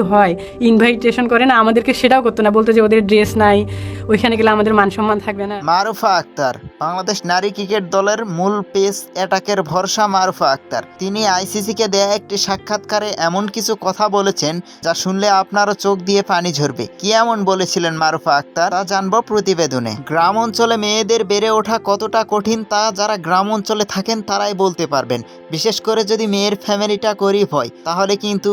কিছু হয় ইনভাইটেশন করে না, আমাদেরকে সেটাও করতো না। বলতো যে ওদের ড্রেস নাই, ওইখানে গেলে আমাদের মান সম্মান থাকবে না। মারুফা আক্তার, বাংলাদেশ নারী ক্রিকেট দলের মূল পেস অ্যাটাকের ভরসা মারুফা আক্তার। তিনি আইসিসিকে দেয়া একটি সাক্ষাৎকারে এমন কিছু কথা বলেছেন, যা শুনলে আপনারও চোখ দিয়ে পানি ঝরবে। কি এমন বলেছিলেন মারুফা আক্তার? তা জানব প্রতিবেদনে। গ্রাম অঞ্চলে মেয়েদের বেড়ে ওঠা কতটা কঠিন তা যারা গ্রাম অঞ্চলে থাকেন তারাই বলতে পারবেন। বিশেষ করে যদি মেয়ের ফ্যামিলিটা গরিব হয়, তাহলে কিন্তু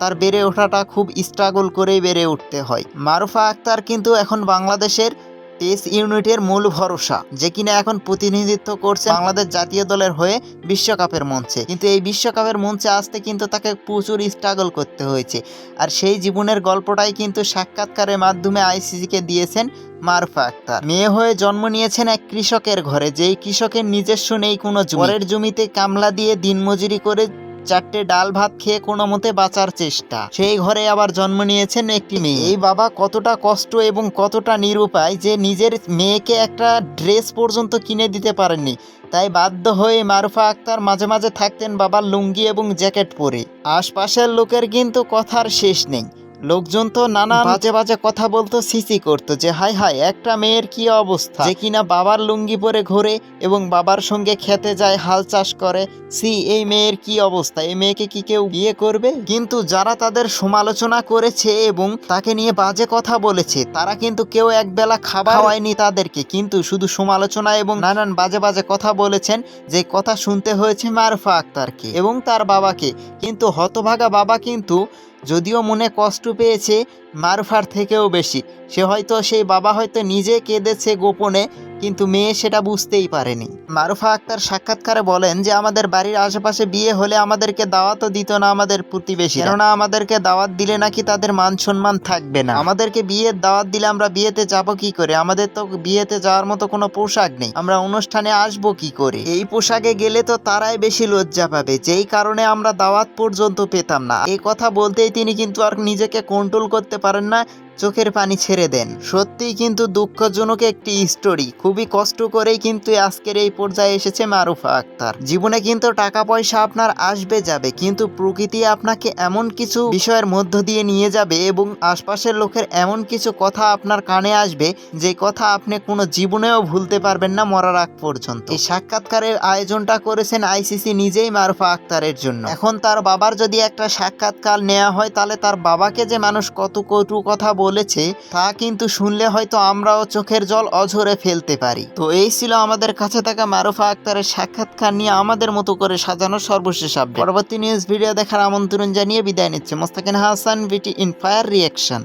তার বেড়ে ওঠাটা খুব স্ট্রাগল করেই বেড়ে উঠতে হয়। মারুফা আক্তার কিন্তু এখন বাংলাদেশের পেস ইউনিটের মূল ভরসা, যে কিনা এখন প্রতিনিধিত্ব করছে বাংলাদেশ জাতীয় দলের হয়ে বিশ্বকাপের মঞ্চে। কিন্তু এই বিশ্বকাপের মঞ্চে আসতে কিন্তু তাকে প্রচুর স্ট্রাগল করতে হয়েছে। আর সেই জীবনের গল্পটাই কিন্তু সাক্ষাৎকারের মাধ্যমে আইসিসিকে দিয়েছেন মারফা আক্তার। মেয়ে হয়ে জন্ম নিয়েছেন এক কৃষকের ঘরে, যেই কৃষকের নিজস্ব নেই কোনো। পরের জমিতে কামলা দিয়ে দিনমজুরি করে চারটে ডাল ভাত খেয়ে কোনো মতে বাঁচার চেষ্টা। সেই ঘরে আবার জন্ম নিয়েছেন একটি মেয়ে। এই বাবা কতটা কষ্ট এবং কতটা নিরুপায় যে নিজের মেয়েকে একটা ড্রেস পর্যন্ত কিনে দিতে পারেননি। তাই বাধ্য হয়ে মারুফা আক্তার মাঝে মাঝে থাকতেন বাবার লুঙ্গি এবং জ্যাকেট পরে। আশপাশের লোকের কিন্তু কথার শেষ নেই। লোকজন তো নানা বাজে বাজে কথা বলতো সিসি করতো যে হাই হাই একটা মেয়ের কি অবস্থা? যে কিনা বাবার লুঙ্গি পরে ঘোরে এবং বাবার সঙ্গে খেতে যায় হাল চাষ করে সি এই মেয়ের কি অবস্থা? এই মেয়েকে কি কেউ বিয়ে করবে? কিন্তু যারা তাদের সমালোচনা করেছে এবং তাকে নিয়ে বাজে কথা বলেছে তারা কিন্তু কেউ একবেলা খাবার হয়নি তাদেরকে। কিন্তু শুধু সমালোচনা এবং নানান বাজে বাজে কথা বলেছেন যে কথা শুনতে হয়েছে মারফা আক্তারকে এবং তার বাবাকে। কিন্তু হতভাগা বাবা কিন্তু যদিও মনে কষ্ট পেয়েছে মারফার থেকেও বেশি। সে হয়তো সেই বাবা হয়তো নিজে কেঁদেছে গোপনে কিন্তু মেয়ে সেটা বুঝতেই পারেনি। মারুফা আক্তার সাক্ষাৎকারে বলেন যে, আমাদের বাড়ির আশেপাশে বিয়ে হলে আমাদেরকে দাওয়াতও দিত না আমাদের প্রতিবেশী কেননা আমাদেরকে দাওয়াত দিলে নাকি তাদের মান সম্মান থাকবে না। আমাদেরকে বিয়ের দাওয়াত দিলে আমরা বিয়েতে যাব কি করে? আমাদের তো বিয়েতে যাওয়ার মতো কোনো পোশাক নেই। আমরা অনুষ্ঠানে আসব কি করে? এই পোশাকে গেলে তো তারাই বেশি লজ্জা পাবে। যেই কারণে আমরা দাওয়াত পর্যন্ত পেতাম না। এই কথা বলতেই তিনি কিন্তু আর নিজেকে কন্ট্রোল করতে পারেন না। চোখের পানি ছেড়ে দেন। সত্যিই কিন্তু দুঃখজনক একটি স্টোরি খুবই কষ্ট করেই কিন্তু আজকের এই পর্যায়ে এসেছে মারুফা আক্তার। জীবনে কিন্তু টাকা পয়সা আপনার আসবে যাবে, কিন্তু প্রকৃতি আপনাকে এমন কিছু বিষয়ের মধ্য দিয়ে নিয়ে যাবে এবং আশপাশের লোকের এমন কিছু কথা আপনার কানে আসবে, যে কথা আপনি কোনো জীবনেও ভুলতে পারবেন না মরার আগ পর্যন্ত। এই সাক্ষাৎকারের আয়োজনটা করেছেন আইসিসি নিজেই মারুফা আক্তারের জন্য। এখন তার বাবার যদি একটা সাক্ষাৎকার নেওয়া হয়, তাহলে তার বাবাকে যে মানুষ কত কটু কথা বলেছে, তা কিন্তু শুনলে হয়তো আমরাও চোখের জল অঝরে ফেলতে পারি। তো এই ছিল আমাদের কাছে থাকা মারুফা আক্তারের সাক্ষাৎকার নিয়ে আমাদের মতো করে সাজানো সর্বশেষ আপডেট। পরবর্তী নিউজ ভিডিও দেখার আমন্ত্রণ জানিয়ে বিদায় নিচ্ছে। মোস্তাকিন হাসান, বিটি ইন ফায়ার রিয়াকশন।